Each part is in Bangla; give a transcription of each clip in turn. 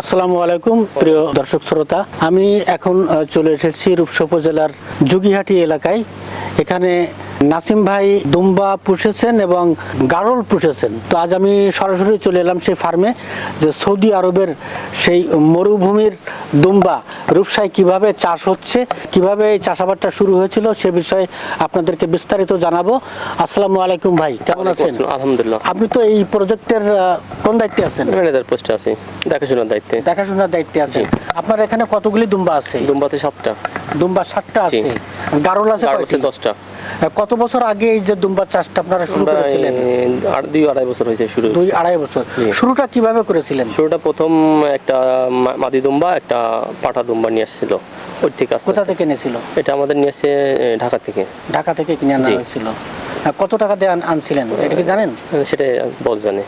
আসসালামু আলাইকুম প্রিয় দর্শক শ্রোতা। আমি এখন চলে এসেছি রূপসা উপজেলার যুগিহাটি এলাকায়। এখানে নাসিম ভাই দুম্বা পুষেছেন এবং গারল পুষেছেন। তো আজ আমি সরাসরি চলে এলাম সেই ফার্মে যে সৌদি আরবের সেই মরুভূমির দুম্বা। রূপসায় কীভাবে চাষ হচ্ছে কীভাবে এই চাষাবাদটা শুরু হয়েছিল সে বিষয়ে আপনাদেরকে বিস্তারিত জানাব। আসসালামু আলাইকুম ভাই কেমন আছেন? আলহামদুলিল্লাহ। আপনি তো এই প্রজেক্টের কোন দায়িত্বে আছেন? ম্যানেজার পোস্টে আছি দেখাশোনার দায়িত্বে। দেখাশোনার দায়িত্বে আছেন। আপনার এখানে কতগুলি দুম্বা আছে? দুম্বাতে সাতটা। দুম্বা সাতটা আছে। গারল আছে? হচ্ছে দশটা। কত বছর আগে এই যে দুম্বা চাষটা আপনারা শুরু করেছিলেন? আর দুই আড়াই বছর হয়েছে শুরু। দুই আড়াই বছর। শুরুটা কীভাবে করেছিলেন? শুরুটা প্রথম একটা মাদি দুম্বা একটা পাঠা দুম্বা নিয়ে আসছিল। ওই থেকে কোথা থেকে এনেছিল এটা আমাদের নিয়ে আসছে ঢাকা থেকে। ঢাকা থেকে কিনে আনা হয়েছিল। কত টাকা দিয়ে আনছিলেন? এটা কি জানেন? সেটা বল জানে।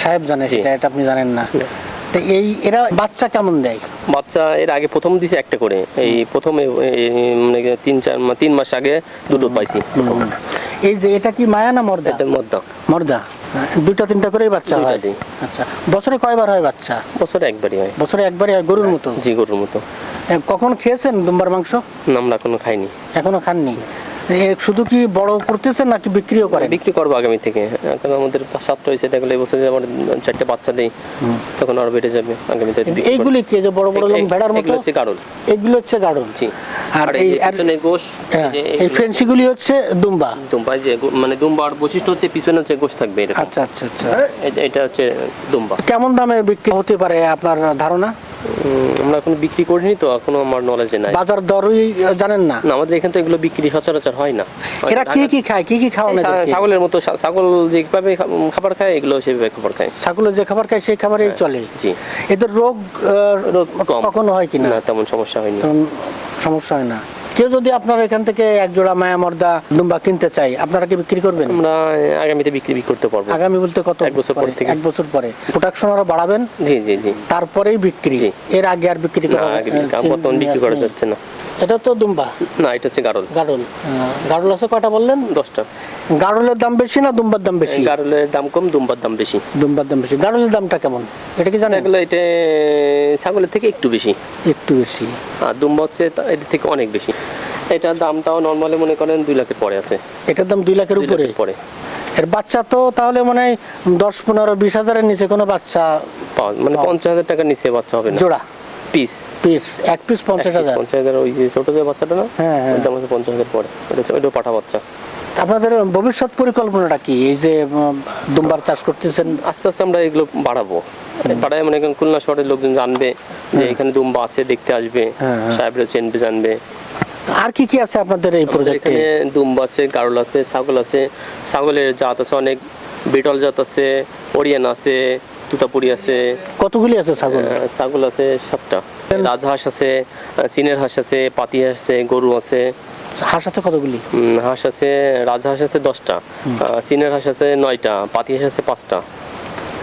সাহেব জানে সেটা এটা আপনি জানেন না। তো এই এরা বাচ্চা কেমন দেয়? বাচ্চা এর আগে প্রথম দিছে একটা করে। এই প্রথমে মানে তিন চার তিন মাস আগে দুটো পাইছি এই যে এটা কি মায়া না মর্দা? মধ্যে মর্দা। দুইটা তিনটা করেই বাচ্চা হয়? আচ্ছা বছরে কয়বার হয় বাচ্চা? বছরে একবারই হয়। বছরে একবারই হয় গরুর মতো? জি গরুর মতো। কখন খেয়েছেন দুম্বার মাংস? না, আমরা কোনো খাইনি। এখনও খাননি? শুধু কি বড় করতেছেন নাকি বিক্রিও করে বিক্রি করব আগামী থেকে। এখন আমাদের সাতটা হয়েছে দেখলে এই বছর আমার চারটে বাচ্চা দেই তখন আরও বেড়ে যাবে আগামীতে এইগুলি কি যে বড় বড় ভেড়ার মতো? এগুলো হচ্ছে গাড়ল এগুলো হচ্ছে গাড়ল জি। আর এই পিছনে গোশ হ্যাঁ, এই ফেন্সিগুলি হচ্ছে দুম্বা? দুম্বা যে মানে দুম্বার বৈশিষ্ট্য হচ্ছে পিছনে হচ্ছে গোশ থাকবে এরকম। আচ্ছা আচ্ছা আচ্ছা। এটা- এটা হচ্ছে দুম্বা। কেমন দামে বিক্রি হতে পারে আপনার ধারণা? আমরা এখন বিক্রি করিনি তো এখনও আমার নলেজে নাই। বাজার দরই জানেন না? না আমাদের এখানে তো এগুলো বিক্রি সচরাচর হয় না। এরা কি কি খায়? কি কি খাওয়ানো ছাগলের মতো ছাগল যেভাবে খাবার খায় এগুলো সেভাবে খাবার খায়। ছাগলের যে খাবার খায় সেই খাবারই চলে। জি। এদের রোগ রোগ কখনো হয় কিনা? না তেমন সমস্যা হয়নি। সমস্যা হয় না। কেউ যদি আপনার এখান থেকে এক জোড়া মায়া মর্দা দুম্বা কিনতে চাই আপনারা কি বিক্রি করবেন? আমরা আগামীতে বিক্রি করতে পারব। আগামী বলতে কত এক বছর পরে? থেকে। এক বছর পরে। প্রোডাকশন আরও বাড়াবেন? জি জি জি। তারপরেই বিক্রি। এর আগে আর বিক্রি করা বিক্রি- আমার বর্তমান বিক্রি করা যাচ্ছে না। এটা তো দুম্বা? না এটা হচ্ছে গারল। গাড়ল গাড়ল আছে কয়টা বললেন? দশটা। গাড়লের দাম বেশি না দুম্বার দাম বেশি? গারলের দাম কম দুম্বার দাম বেশি। দুম্বার দাম বেশি। গাড়লের দামটা কেমন? এটা কি জানেন? এগুলো এটা ছাগলের থেকে একটু বেশি। একটু বেশি। আর দুম্বা হচ্ছে এটার থেকে অনেক বেশি। এটার দামটাও নর্মালি মনে করেন দুই লাখের পরে আছে। এটার দাম দুই লাখের উপরে? পরে। এর বাচ্চা তো তাহলে মানে দশ পনেরো বিশ হাজারের নিচে কোনো বাচ্চা মানে পঞ্চাশ হাজার টাকার নিচে বাচ্চা হবে না। জোড়া? পিস পিস এক পিস পঞ্চাশ হাজার। পঞ্চাশ হাজার ওই যে ছোট যে বাচ্চাটা না? হ্যাঁ, হ্যাঁ। ওর দাম হচ্ছে পঞ্চাশ হাজার পরে ওটা ওইটা পাঠা বাচ্চা। আপনাদের ভবিষ্যৎ পরিকল্পনাটা কি? এই যে দুম্বার চাষ করতেছেন। আস্তে আস্তে আমরা এগুলো বাড়াবো। বাড়ায় মানে খুলনা শহরের লোকজন জানবে যে এখানে দুম্বা আছে দেখতে আসবে। হ্যাঁ, হ্যাঁ। সাহেবরা চেনবে জানবে। আর কি কি আছে আপনাদের এই প্রজেক্টে দুম্বা আছে গারল আছে ছাগল আছে। ছাগলের জাত আছে অনেক বিটল জাত আছে ওরিয়ান আছে তুতাপুরি আছে। কতগুলি আছে ছাগল? ছাগল আছে সাতটা। রাজহাঁস আছে চীনের হাঁস আছে পাতি হাঁস আছে গরু আছে। হাঁস আছে কতগুলি? হাঁস আছে রাজহাঁস আছে দশটা। চীনের হাঁস আছে নয়টা পাতি হাঁস আছে পাঁচটা।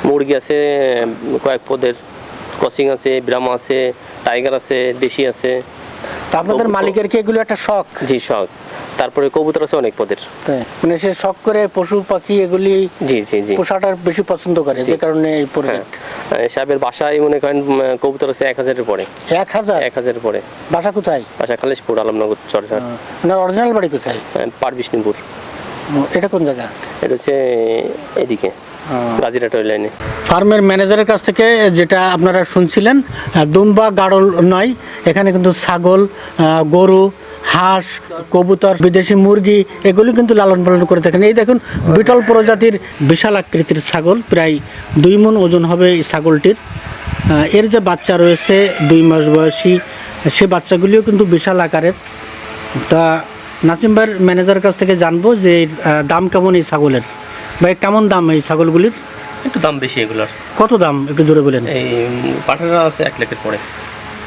মুরগি আছে কয়েক পদের। কচিং আছে ব্রাহ্মা আছে টাইগার আছে দেশি আছে। আপনাদের। মালিকের কি এগুলো একটা শখ? জি শখ। তারপরে কবুতর আছে অনেক পদের। মানে সে শখ করে পশু পাখি এগুলি জি জি জি। পোষাটা বেশি পছন্দ করে যে কারণে এই হ্যাঁ। প্রজেক্ট সাহেবের বাসায় মনে করেন কবুতর আছে এক হাজারের পরে। এক হাজার? এক হাজারের পরে। বাসা কোথায়? বাসা খালিশপুর আলমনগর চরঝাড় না অরিজিনাল বাড়ি কোথায়? পার বিষ্ণুপুর। এটা কোন জায়গা? এটা হচ্ছে এদিকে গাজিরাট লাইনে ফার্মের ম্যানেজারের কাছ থেকে যেটা আপনারা শুনছিলেন দুম্বা গাড়ল নয় এখানে কিন্তু ছাগল গরু হাঁস কবুতর বিদেশি মুরগি এগুলি কিন্তু লালন পালন করে থাকেন। এই দেখুন বিটল প্রজাতির বিশাল আকৃতির ছাগল প্রায় দুই মন ওজন হবে এই ছাগলটির। এর যে বাচ্চা রয়েছে দুই মাস বয়সী সে বাচ্চাগুলিও কিন্তু বিশাল আকারের। তা নাসিম ভাইয়ের ম্যানেজারের কাছ থেকে জানব যে দাম কেমন এই ছাগলের? ভাই কেমন দাম এই ছাগলগুলির? একটু দাম বেশি এগুলোর। কত দাম? একটু জোরে বলেন। এই পাঠারা আছে এক লাখের পরে।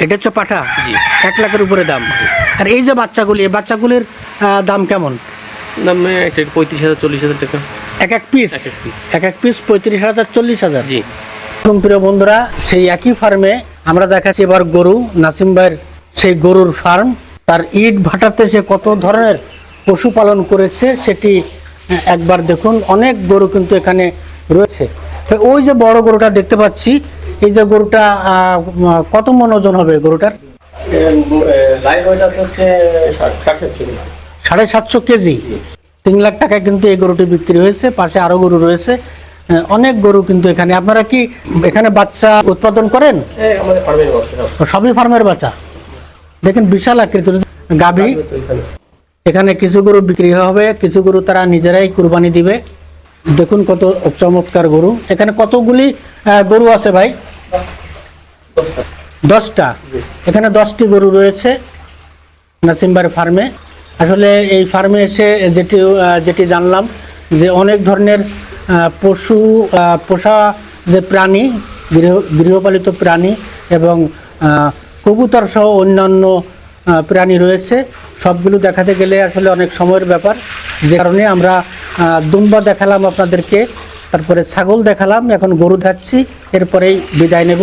এটা হচ্ছে পাঠা? জি। এক লাখের উপরে দাম। আর এই যে বাচ্চাগুলি এই বাচ্চাগুলির দাম কেমন? দাম একটা পঁয়ত্রিশ হাজার চল্লিশ হাজার টাকা। এক এক পিস এক এক piece। এক এক পিস পঁয়ত্রিশ হাজার চল্লিশ হাজার? জি। এবং প্রিয় বন্ধুরা সেই একই ফার্মে আমরা দেখাচ্ছি এবার গরু নাসিম ভাইয়ের সেই গরুর ফার্ম তার ইট ভাটাতে সে কত ধরনের পশুপালন করেছে সেটি একবার দেখুন। অনেক গরু কিন্তু এখানে রয়েছে। ওই যে বড় গরুটা দেখতে পাচ্ছি এই যে গরুটা কত মন ওজন হবে গরুটার? সাড়ে সাতশো কেজি। তিন লাখ টাকায় কিন্তু এই গরুটি বিক্রি হয়েছে, পাশে আরও গরু রয়েছে। অনেক গরু কিন্তু এখানে। আপনারা কি এখানে বাচ্চা উৎপাদন করেন? সবই ফার্মের বাচ্চা। দেখেন বিশাল আকৃতির। গাভী। এখানে কিছু গরু বিক্রি হবে, কিছু গরু তারা নিজেরাই কুরবানি দিবে। দেখুন কত চমৎকার গরু। এখানে কতগুলি গরু আছে ভাই? দশটা। এখানে দশটি গরু রয়েছে নাসিমবার ফার্মে আসলে এই ফার্মে এসে যেটি যেটি জানলাম যে অনেক ধরনের পশু পোষা যে প্রাণী, গৃহ, গৃহপালিত প্রাণী এবং কবুতর সহ অন্যান্য প্রাণী রয়েছে। সবগুলো দেখাতে গেলে আসলে অনেক সময়ের ব্যাপার। যে কারণে আমরা দুম্বা দেখালাম আপনাদেরকে, তারপরে ছাগল দেখালাম, এখন গরু দেখাচ্ছি, এরপরেই বিদায় নেব।